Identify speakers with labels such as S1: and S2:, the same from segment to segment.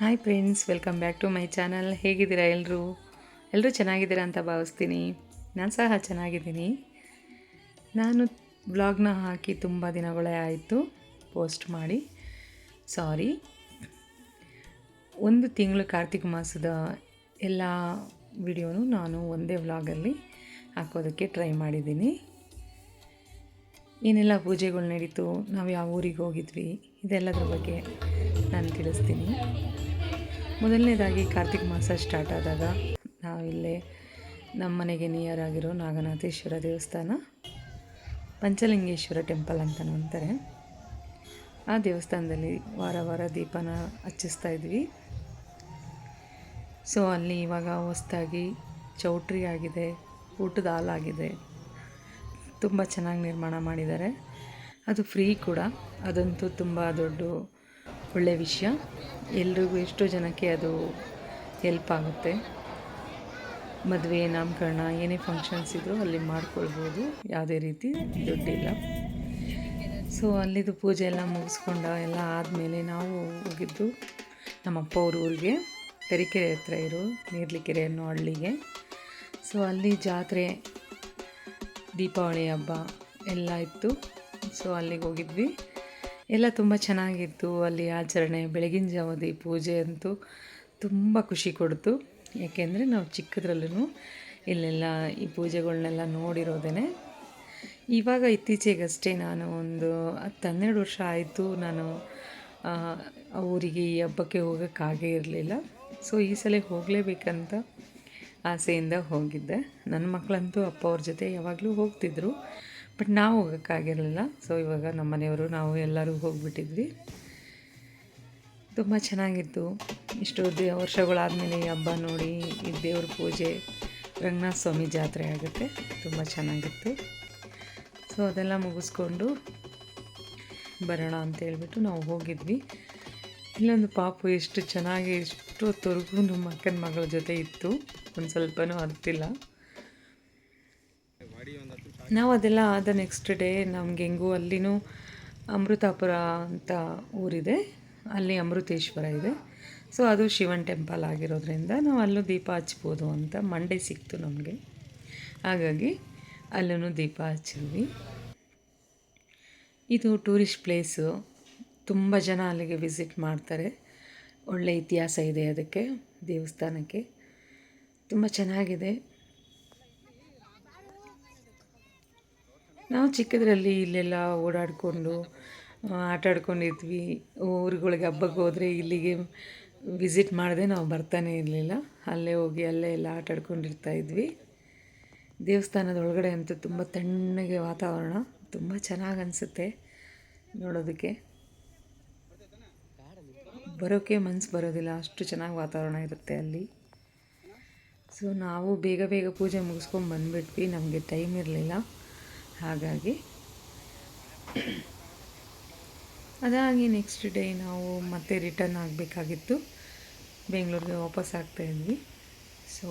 S1: Hi friends welcome back to my channel ಹೇಗಿದ್ದೀರಾ ಎಲ್ಲರೂ ಎಲ್ಲರೂ ಚೆನ್ನಾಗಿದ್ದೀರಾ ಅಂತ ಭಾವಿಸ್ತೀನಿ. ನಾನು ಸಹ ಚೆನ್ನಾಗಿದ್ದೀನಿ. ನಾನು ಬ್ಲಾಗ್ನ ಹಾಕಿ ತುಂಬ ದಿನಗಳೇ ಆಯಿತು. ಪೋಸ್ಟ್ ಮಾಡಿ. ಸಾರಿ ಒಂದು ತಿಂಗಳು ಕಾರ್ತಿಕ ಮಾಸದ ಎಲ್ಲ ವಿಡಿಯೋನು ನಾನು ಒಂದೇ ವ್ಲಾಗಲ್ಲಿ ಹಾಕೋದಕ್ಕೆ ಟ್ರೈ ಮಾಡಿದ್ದೀನಿ. ಏನೆಲ್ಲ ಪೂಜೆಗಳು ನಡೀತು, ನಾವು ಯಾವ ಊರಿಗೆ ಹೋಗಿದ್ವಿ, ಇದೆಲ್ಲದರ ಬಗ್ಗೆ ನಾನು ತಿಳಿಸ್ತೀನಿ. ಮೊದಲನೇದಾಗಿ ಕಾರ್ತಿಕ ಮಾಸ ಸ್ಟಾರ್ಟ್ ಆದಾಗ ನಾವಿಲ್ಲೇ ನಮ್ಮ ಮನೆಗೆ ನಿಯರ್ ಆಗಿರೋ ನಾಗನಾಥೇಶ್ವರ ದೇವಸ್ಥಾನ, ಪಂಚಲಿಂಗೇಶ್ವರ ಟೆಂಪಲ್ ಅಂತಲೂ ಅಂತಾರೆ. ಆ ದೇವಸ್ಥಾನದಲ್ಲಿ ವಾರ ವಾರ ದೀಪನ ಹಚ್ಚಿಸ್ತಾ ಇದ್ವಿ. ಸೊ ಅಲ್ಲಿ ಇವಾಗ ಹೊಸ್ದಾಗಿ ಚೌಟ್ರಿ ಆಗಿದೆ, ಊಟದ ಹಾಲಾಗಿದೆ ತುಂಬ ಚೆನ್ನಾಗಿ ನಿರ್ಮಾಣ ಮಾಡಿದ್ದಾರೆ. ಅದು ಫ್ರೀ ಕೂಡ. ಅದಂತೂ ತುಂಬ ದೊಡ್ಡ ಒಳ್ಳೆಯ ವಿಷಯ. ಎಲ್ರಿಗೂ ಎಷ್ಟೋ ಜನಕ್ಕೆ ಅದು ಹೆಲ್ಪ್ ಆಗುತ್ತೆ. ಮದುವೆ, ನಾಮಕರಣ, ಏನೇ ಫಂಕ್ಷನ್ಸ್ ಇದ್ದರೂ ಅಲ್ಲಿ ಮಾಡ್ಕೊಳ್ಬೋದು. ಯಾವುದೇ ರೀತಿ ದುಡ್ಡಿಲ್ಲ. ಸೊ ಅಲ್ಲಿದು ಪೂಜೆ ಎಲ್ಲ ಮುಗಿಸ್ಕೊಂಡ ಎಲ್ಲ ಆದಮೇಲೆ ನಾವು ಹೋಗಿದ್ದು ನಮ್ಮಪ್ಪ ಅವ್ರ ಊರಿಗೆ. ತರೀಕೆರೆ ಹತ್ರ ಇರೋ ನೀರ್ಲಿಕೆರೆ ಅನ್ನೋ ಹಳ್ಳಿಗೆ. ಸೊ ಅಲ್ಲಿ ಜಾತ್ರೆ, ದೀಪಾವಳಿ ಹಬ್ಬ ಎಲ್ಲ ಇತ್ತು. ಸೊ ಅಲ್ಲಿಗೆ ಹೋಗಿದ್ವಿ. ಎಲ್ಲ ತುಂಬ ಚೆನ್ನಾಗಿತ್ತು ಅಲ್ಲಿ ಆಚರಣೆ. ಬೆಳಗಿನ ಜಾವದಿ ಪೂಜೆ ಅಂತೂ ತುಂಬ ಖುಷಿ ಕೊಡ್ತು. ಯಾಕೆಂದರೆ ನಾವು ಚಿಕ್ಕದ್ರಲ್ಲೂ ಇಲ್ಲೆಲ್ಲ ಈ ಪೂಜೆಗಳನ್ನೆಲ್ಲ ನೋಡಿರೋದೇ ಇವಾಗ ಇತ್ತೀಚೆಗಷ್ಟೇ ನಾನು ಒಂದು ಹತ್ತು ಹನ್ನೆರಡು ವರ್ಷ ಆಯಿತು ನಾನು ಊರಿಗೆ ಈ ಹಬ್ಬಕ್ಕೆ ಹೋಗೋಕ್ಕಾಗೇ ಇರಲಿಲ್ಲ. ಸೊ ಈ ಸಲ ಹೋಗಲೇಬೇಕಂತ ಆಸೆಯಿಂದ ಹೋಗಿದ್ದೆ. ನನ್ನ ಮಕ್ಕಳಂತೂ ಅಪ್ಪ ಅವ್ರ ಜೊತೆ ಯಾವಾಗಲೂ ಹೋಗ್ತಿದ್ರು. ಬಟ್ ನಾವು ಹೋಗೋಕ್ಕಾಗಿರಲಿಲ್ಲ. ಸೊ ಇವಾಗ ನಮ್ಮ ಮನೆಯವರು, ನಾವು ಎಲ್ಲರೂ ಹೋಗಿಬಿಟ್ಟಿದ್ವಿ. ತುಂಬ ಚೆನ್ನಾಗಿತ್ತು. ಇಷ್ಟು ದೇ, ವರ್ಷಗಳಾದಮೇಲೆ ಈ ಹಬ್ಬ ನೋಡಿ, ಈ ದೇವ್ರ ಪೂಜೆ, ರಂಗನಾಥ ಸ್ವಾಮಿ ಜಾತ್ರೆ ಆಗುತ್ತೆ. ತುಂಬ ಚೆನ್ನಾಗಿತ್ತು. ಸೊ ಅದೆಲ್ಲ ಮುಗಿಸ್ಕೊಂಡು ಬರೋಣ ಅಂತ ಹೇಳ್ಬಿಟ್ಟು ನಾವು ಹೋಗಿದ್ವಿ. ಇಲ್ಲೊಂದು ಪಾಪು ಎಷ್ಟು ಚೆನ್ನಾಗಿ, ಎಷ್ಟು ಹೊತ್ತವರೆಗೂ ನಮ್ಮ ಅಕ್ಕನ ಮಗಳ ಜೊತೆ ಇತ್ತು. ಒಂದು ಸ್ವಲ್ಪನೂ ಅರ್ತಿಲ್ಲ ನಾವು ಅದೆಲ್ಲ ಆದ ನೆಕ್ಸ್ಟ್ ಡೇ ನಮ್ಗೆ ಅಲ್ಲಿನೂ ಅಮೃತಾಪುರ ಅಂತ ಊರಿದೆ. ಅಲ್ಲಿ ಅಮೃತೇಶ್ವರ ಇದೆ. ಸೊ ಅದು ಶಿವನ್ ಟೆಂಪಲ್ ಆಗಿರೋದ್ರಿಂದ ನಾವು ಅಲ್ಲೂ ದೀಪ ಹಚ್ಬೋದು ಅಂತ ಮಂಡೇ ಸಿಕ್ತು ನಮಗೆ. ಹಾಗಾಗಿ ಅಲ್ಲೂ ದೀಪ ಹಚ್ಚಿದ್ವಿ. ಇದು ಟೂರಿಸ್ಟ್ ಪ್ಲೇಸು ತುಂಬ ಜನ ಅಲ್ಲಿಗೆ ವಿಸಿಟ್ ಮಾಡ್ತಾರೆ. ಒಳ್ಳೆ ಇತಿಹಾಸ ಇದೆ ಅದಕ್ಕೆ ದೇವಸ್ಥಾನಕ್ಕೆ. ತುಂಬ ಚೆನ್ನಾಗಿದೆ. ನಾವು ಚಿಕ್ಕದ್ರಲ್ಲಿ ಇಲ್ಲೆಲ್ಲ ಓಡಾಡಿಕೊಂಡು ಆಟಾಡ್ಕೊಂಡಿದ್ವಿ ಊರುಗಳಿಗೆ ಹಬ್ಬಕ್ಕೆ ಹೋದರೆ ಇಲ್ಲಿಗೆ ವಿಸಿಟ್ ಮಾಡದೆ ನಾವು ಬರ್ತಾನೆ ಇರಲಿಲ್ಲ. ಅಲ್ಲೇ ಹೋಗಿ ಅಲ್ಲೇ ಎಲ್ಲ ಆಟ ಆಡ್ಕೊಂಡಿರ್ತಾ ಇದ್ವಿ. ದೇವಸ್ಥಾನದ ಒಳಗಡೆ ಅಂತೂ ತುಂಬ ತಣ್ಣಗೆ ವಾತಾವರಣ, ತುಂಬ ಚೆನ್ನಾಗಿ ಅನಿಸುತ್ತೆ ನೋಡೋದಕ್ಕೆ. ಬರೋಕ್ಕೆ ಮನಸ್ಸು ಬರೋದಿಲ್ಲ, ಅಷ್ಟು ಚೆನ್ನಾಗಿ ವಾತಾವರಣ ಇರುತ್ತೆ ಅಲ್ಲಿ. ಸೊ ನಾವು ಬೇಗ ಬೇಗ ಪೂಜೆ ಮುಗಿಸ್ಕೊಂಡು ಬಂದುಬಿಟ್ವಿ. ನಮಗೆ ಟೈಮ್ ಇರಲಿಲ್ಲ. ಹಾಗಾಗಿ ಅದಾಗಿ ನೆಕ್ಸ್ಟ್ ಡೇ ನಾವು ಮತ್ತೆ ರಿಟರ್ನ್ ಆಗಬೇಕಾಗಿತ್ತು. ಬೆಂಗಳೂರಿಗೆ ವಾಪಸ್ ಆಗ್ತಾಯಿದ್ವಿ ಸೊ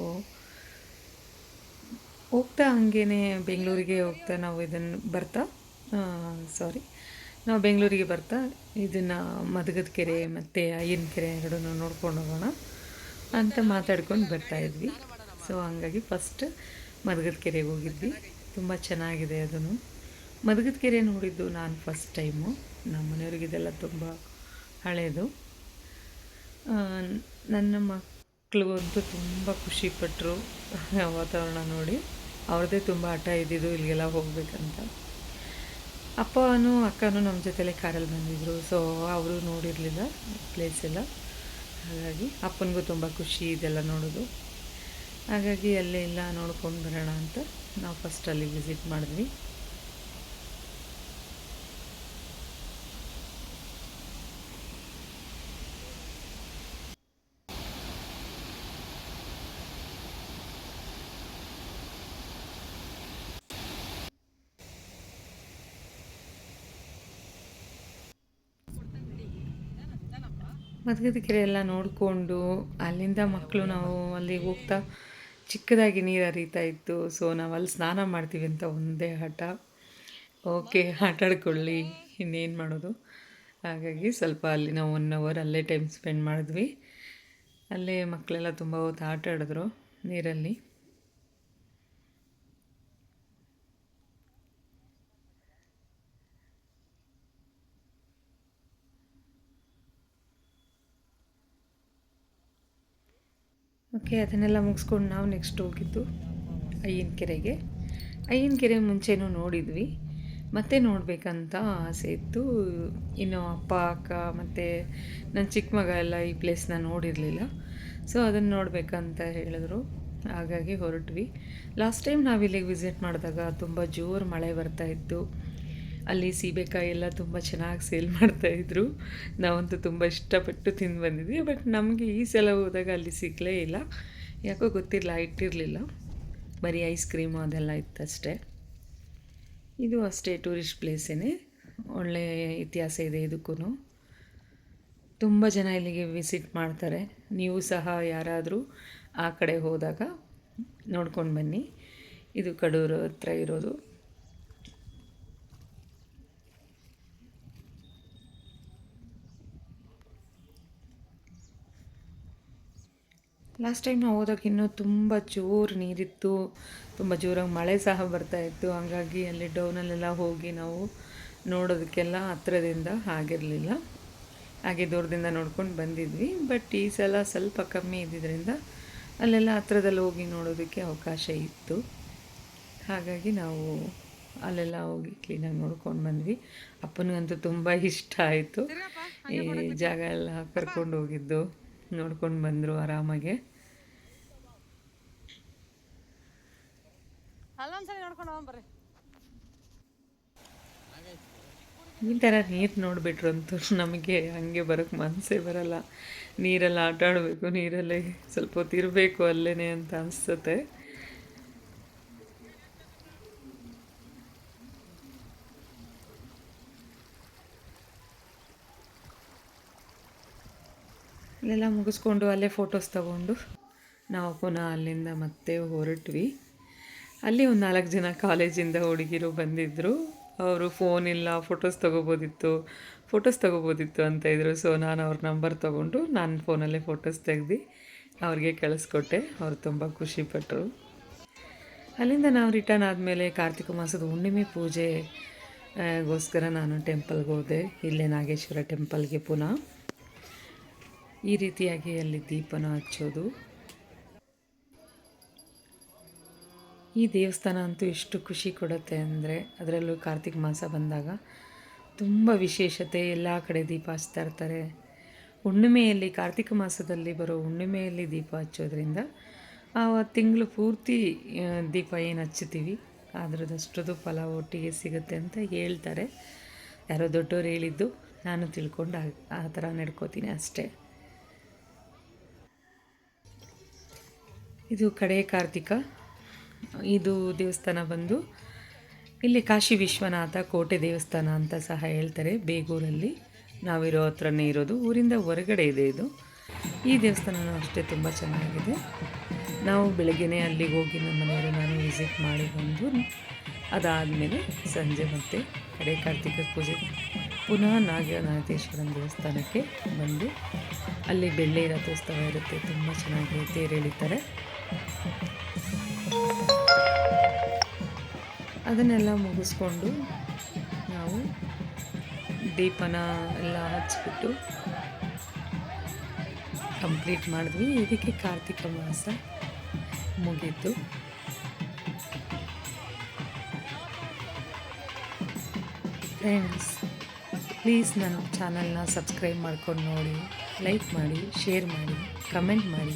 S1: ಹೋಗ್ತಾ ಹಂಗೇ ಬೆಂಗಳೂರಿಗೆ ಹೋಗ್ತಾ ನಾವು ಇದನ್ನು ಬರ್ತಾ ಸಾರಿ ನಾವು ಬೆಂಗಳೂರಿಗೆ ಬರ್ತಾ ಇದನ್ನು ಮದಗದ ಕೆರೆ ಮತ್ತು ಅಯ್ಯನ ಕೆರೆ ಎರಡನ್ನು ನೋಡ್ಕೊಂಡು ಹೋಗೋಣ ಅಂತ ಮಾತಾಡ್ಕೊಂಡು ಬರ್ತಾಯಿದ್ವಿ ಸೊ ಹಂಗಾಗಿ ಫಸ್ಟ್ ಮದಗದ ಕೆರೆಗೆ ಹೋಗಿದ್ವಿ. ತುಂಬ ಚೆನ್ನಾಗಿದೆ ಅದನ್ನು. ಮದಗದ ಕೆರೆ ನೋಡಿದ್ದು ನಾನು ಫಸ್ಟ್ ಟೈಮು ನಮ್ಮ ಮನೆಯವ್ರಿಗೆ ಇದೆಲ್ಲ ತುಂಬ ಹಳೆಯದು ನನ್ನ ಮಕ್ಕಳು ಅಂತೂ ತುಂಬ ಖುಷಿಪಟ್ಟರು ವಾತಾವರಣ ನೋಡಿ. ಅವ್ರದ್ದೇ ತುಂಬ ಹಠ ಇದ್ದಿದ್ದು ಇಲ್ಲಿಗೆಲ್ಲ ಹೋಗಬೇಕಂತ. ಅಪ್ಪನೂ ಅಕ್ಕನೂ ನಮ್ಮ ಜೊತೆಲೇ ಕಾರಲ್ಲಿ ಬಂದಿದ್ದರು ಸೊ ಅವರು ನೋಡಿರಲಿಲ್ಲ ಪ್ಲೇಸ್ ಎಲ್ಲ. ಹಾಗಾಗಿ ಅಪ್ಪನಿಗೂ ತುಂಬ ಖುಷಿ ಇದೆಲ್ಲ ನೋಡೋದು. ಹಾಗಾಗಿ ಅಲ್ಲೇ ಇಲ್ಲ ನೋಡ್ಕೊಂಡು ಬರೋಣ ಅಂತ ನಾವು ಫಸ್ಟ್ ಅಲ್ಲಿ ವಿಸಿಟ್ ಮಾಡಿದ್ವಿ. ಮದಗದ ಕೆರೆ ಎಲ್ಲ ನೋಡಿಕೊಂಡು ಅಲ್ಲಿಂದ ಮಕ್ಕಳು ನಾವು ಅಲ್ಲಿಗೆ ಹೋಗ್ತಾ ಚಿಕ್ಕದಾಗಿ ನೀರು ಹರಿತಾ ಇತ್ತು. ಸೊ ನಾವು ಅಲ್ಲಿ ಸ್ನಾನ ಮಾಡ್ತೀವಿ ಅಂತ ಒಂದೇ ಹಠ. ಓಕೆ ಆಟ ಆಡ್ಕೊಳ್ಳಿ ಇನ್ನೇನು ಮಾಡೋದು? ಹಾಗಾಗಿ ಸ್ವಲ್ಪ ಅಲ್ಲಿ ನಾವು ಒನ್ ಅವರ್ ಅಲ್ಲೇ ಟೈಮ್ ಸ್ಪೆಂಡ್ ಮಾಡಿದ್ವಿ. ಅಲ್ಲೇ ಮಕ್ಕಳೆಲ್ಲ ತುಂಬ ಹೊತ್ತು ಆಟ ಆಡಿದ್ರು ನೀರಲ್ಲಿ. ಓಕೆ, ಅದನ್ನೆಲ್ಲ ಮುಗಿಸ್ಕೊಂಡು ನಾವು ನೆಕ್ಸ್ಟ್ ಹೋಗಿದ್ದು ಅಯ್ಯನ ಕೆರೆಗೆ. ಅಯ್ಯನ ಕೆರೆ ಮುಂಚೆನೂ ನೋಡಿದ್ವಿ. ಮತ್ತೆ ನೋಡಬೇಕಂತ ಆಸೆ ಇತ್ತು. ಇನ್ನು ಅಪ್ಪ, ಅಕ್ಕ ಮತ್ತು ನನ್ನ ಚಿಕ್ಕ ಮಗ ಎಲ್ಲ ಈ ಪ್ಲೇಸ್ನ ನೋಡಿರಲಿಲ್ಲ. ಸೊ ಅದನ್ನು ನೋಡಬೇಕಂತ ಹೇಳಿದ್ರು. ಹಾಗಾಗಿ ಹೊರಟ್ವಿ. ಲಾಸ್ಟ್ ಟೈಮ್ ನಾವು ಇಲ್ಲಿಗೆ ವಿಸಿಟ್ ಮಾಡಿದಾಗ ತುಂಬ ಜೋರು ಮಳೆ ಬರ್ತಾ ಇತ್ತು. ಅಲ್ಲಿ ಸೀಬೆಕಾಯಿ ಎಲ್ಲ ತುಂಬ ಚೆನ್ನಾಗಿ ಸೇಲ್ ಮಾಡ್ತಾಯಿದ್ರು ನಾವಂತೂ ತುಂಬ ಇಷ್ಟಪಟ್ಟು ತಿಂದು ಬಂದಿದ್ವಿ. ಬಟ್ ನಮಗೆ ಈ ಸಲ ಹೋದಾಗ ಅಲ್ಲಿ ಸಿಗಲೇ ಇಲ್ಲ. ಯಾಕೋ ಗೊತ್ತಿರಲಿಲ್ಲ ಇಟ್ಟಿರಲಿಲ್ಲ. ಬರೀ ಐಸ್ ಕ್ರೀಮು ಅದೆಲ್ಲ ಇತ್ತಷ್ಟೇ. ಇದು ಅಷ್ಟೇ ಟೂರಿಸ್ಟ್ ಪ್ಲೇಸೇ ಒಳ್ಳೆ ಇತಿಹಾಸ ಇದೆ ಇದಕ್ಕೂ ತುಂಬ ಜನ ಇಲ್ಲಿಗೆ ವಿಸಿಟ್ ಮಾಡ್ತಾರೆ. ನೀವು ಸಹ ಯಾರಾದರೂ ಆ ಕಡೆ ಹೋದಾಗ ನೋಡ್ಕೊಂಡು ಬನ್ನಿ. ಇದು ಕಡೂರು ಹತ್ರ ಇರೋದು. ಲಾಸ್ಟ್ ಟೈಮ್ ನಾವು ಹೋದಾಗ ಇನ್ನೂ ತುಂಬ ಜೋರು ನೀರಿತ್ತು. ತುಂಬ ಜೋರಾಗಿ ಮಳೆ ಸಹ ಬರ್ತಾಯಿತ್ತು ಹಾಗಾಗಿ ಅಲ್ಲಿ ಡೌನಲ್ಲೆಲ್ಲ ಹೋಗಿ ನಾವು ನೋಡೋದಕ್ಕೆಲ್ಲ ಹತ್ರದಿಂದ ಆಗಿರಲಿಲ್ಲ. ಹಾಗೆ ದೂರದಿಂದ ನೋಡ್ಕೊಂಡು ಬಂದಿದ್ವಿ. ಬಟ್ ಈ ಸಲ ಸ್ವಲ್ಪ ಕಮ್ಮಿ ಇದ್ದಿದ್ದರಿಂದ ಅಲ್ಲೆಲ್ಲ ಹತ್ರದಲ್ಲಿ ಹೋಗಿ ನೋಡೋದಕ್ಕೆ ಅವಕಾಶ ಇತ್ತು. ಹಾಗಾಗಿ ನಾವು ಅಲ್ಲೆಲ್ಲ ಹೋಗಿ ಕ್ಲೀನಾಗಿ ನೋಡ್ಕೊಂಡು ಬಂದ್ವಿ. ಅಪ್ಪನಿಗಂತೂ ತುಂಬ ಇಷ್ಟ ಆಯಿತು. ಈ ಜಾಗ ಎಲ್ಲ ಕರ್ಕೊಂಡು ಹೋಗಿದ್ದು. ನೋಡ್ಕೊಂಡು ಬಂದರು ಆರಾಮಾಗೆ. ಈ ಥರ ನೀರು ನೋಡಿಬಿಟ್ರು ಅಂತೂ ನಮಗೆ ಹಂಗೆ ಬರೋಕ್ಕೆ ಮನಸ್ಸೇ ಬರಲ್ಲ. ನೀರಲ್ಲಿ ಆಟ ಆಡಬೇಕು ನೀರಲ್ಲೇ ಸ್ವಲ್ಪ ಹೊತ್ತಿರಬೇಕು ಅಲ್ಲೇ ಅಂತ ಅನಿಸುತ್ತೆ. ಅಲ್ಲೆಲ್ಲ ಮುಗಿಸ್ಕೊಂಡು ಅಲ್ಲೇ ಫೋಟೋಸ್ ತಗೊಂಡು ನಾವು ಪುನಃ ಅಲ್ಲಿಂದ ಮತ್ತೆ ಹೊರಟ್ವಿ. ಅಲ್ಲಿ ಒಂದು ನಾಲ್ಕು ಜನ ಕಾಲೇಜಿಂದ ಹುಡುಗಿರು ಬಂದಿದ್ದರು ಅವರು ಫೋನ್ ಇಲ್ಲ ಫೋಟೋಸ್ ತೊಗೋಬೋದಿತ್ತು ಫೋಟೋಸ್ ತೊಗೋಬೋದಿತ್ತು ಅಂತ ಇದ್ರು. ಸೊ ನಾನು ಅವ್ರ ನಂಬರ್ ತೊಗೊಂಡು ನಾನು ಫೋನಲ್ಲೇ ಫೋಟೋಸ್ ತೆಗ್ದು ಅವ್ರಿಗೆ ಕಳಿಸ್ಕೊಟ್ಟೆ. ಅವರು ತುಂಬ ಖುಷಿಪಟ್ಟರು ಅಲ್ಲಿಂದ ನಾವು ರಿಟರ್ನ್ ಆದಮೇಲೆ ಕಾರ್ತಿಕ ಮಾಸದ ಹುಣ್ಣಿಮೆ ಪೂಜೆ ಗೋಸ್ಕರ ನಾನು ಟೆಂಪಲ್ಗೆ ಹೋದೆ. ಇಲ್ಲೇ ನಾಗೇಶ್ವರ ಟೆಂಪಲ್ಗೆ ಪುನಃ. ಈ ರೀತಿಯಾಗಿ ಅಲ್ಲಿ ದೀಪನ ಹಚ್ಚೋದು. ಈ ದೇವಸ್ಥಾನ ಅಂತೂ ಎಷ್ಟು ಖುಷಿ ಕೊಡುತ್ತೆ ಅಂದರೆ ಅದರಲ್ಲೂ ಕಾರ್ತಿಕ ಮಾಸ ಬಂದಾಗ ತುಂಬ ವಿಶೇಷತೆ. ಎಲ್ಲ ಕಡೆ ದೀಪ ಹಚ್ತಾ ಇರ್ತಾರೆ. ಹುಣ್ಣಿಮೆಯಲ್ಲಿ, ಕಾರ್ತಿಕ ಮಾಸದಲ್ಲಿ ಬರೋ ಹುಣ್ಣಿಮೆಯಲ್ಲಿ ದೀಪ ಹಚ್ಚೋದ್ರಿಂದ ಆ ತಿಂಗಳು ಪೂರ್ತಿ ದೀಪ ಏನು ಹಚ್ಚುತ್ತೀವಿ, ಅದರದಷ್ಟದು ಫಲ ಒಟ್ಟಿಗೆ ಸಿಗುತ್ತೆ ಅಂತ ಹೇಳ್ತಾರೆ. ಯಾರೋ ದೊಡ್ಡವರು ಹೇಳಿದ್ದು, ನಾನು ತಿಳ್ಕೊಂಡು ಆ ಥರ ನಡ್ಕೋತೀನಿ ಅಷ್ಟೇ. ಇದು ಕಡೆ ಕಾರ್ತಿಕ. ಇದು ದೇವಸ್ಥಾನ ಬಂದು ಇಲ್ಲಿ ಕಾಶಿ ವಿಶ್ವನಾಥ ಕೋಟೆ ದೇವಸ್ಥಾನ ಅಂತ ಸಹ ಹೇಳ್ತಾರೆ ಬೇಗೂರಲ್ಲಿ. ನಾವಿರೋ ಹತ್ರನೇ ಇರೋದು, ಊರಿಂದ ಹೊರಗಡೆ ಇದೆ ಇದು. ಈ ದೇವಸ್ಥಾನ ಅಷ್ಟೇ ತುಂಬ ಚೆನ್ನಾಗಿದೆ. ನಾವು ಬೆಳಗ್ಗೆನೇ ಅಲ್ಲಿಗೆ ಹೋಗಿ ನಮ್ಮ ಮನೆಯವರು ನಾನು ವಿಸಿಟ್ ಮಾಡಿ ಬಂದು ಅದಾದಮೇಲೆ ಸಂಜೆ ಮತ್ತೆ ಕಡೆ ಕಾರ್ತಿಕ ಪೂಜೆ. ಪುನಃ ನಾಗನಾಥೇಶ್ವರನ ದೇವಸ್ಥಾನಕ್ಕೆ ಬಂದು ಅಲ್ಲಿ ಬೆಳ್ಳಿ ರಥೋತ್ಸವ ಇರುತ್ತೆ, ತುಂಬ ಚೆನ್ನಾಗಿ ತೇರು ಎಳಿತಾರೆ ಅದನ್ನೆಲ್ಲ ಮುಗಿಸ್ಕೊಂಡು ನಾವು ದೀಪನ ಎಲ್ಲ ಹಚ್ಬಿಟ್ಟು ಕಂಪ್ಲೀಟ್ ಮಾಡಿದ್ವಿ. ಇದಕ್ಕೆ ಕಾರ್ತಿಕ ಮಾಸ ಮುಗೀತು. ಫ್ರೆಂಡ್ಸ್ ಪ್ಲೀಸ್ ನನ್ನ ಚಾನಲ್ನ ಸಬ್ಸ್ಕ್ರೈಬ್ ಮಾಡ್ಕೊಂಡು ನೋಡಿ ಲೈಕ್ ಮಾಡಿ ಶೇರ್ ಮಾಡಿ ಕಮೆಂಟ್ ಮಾಡಿ.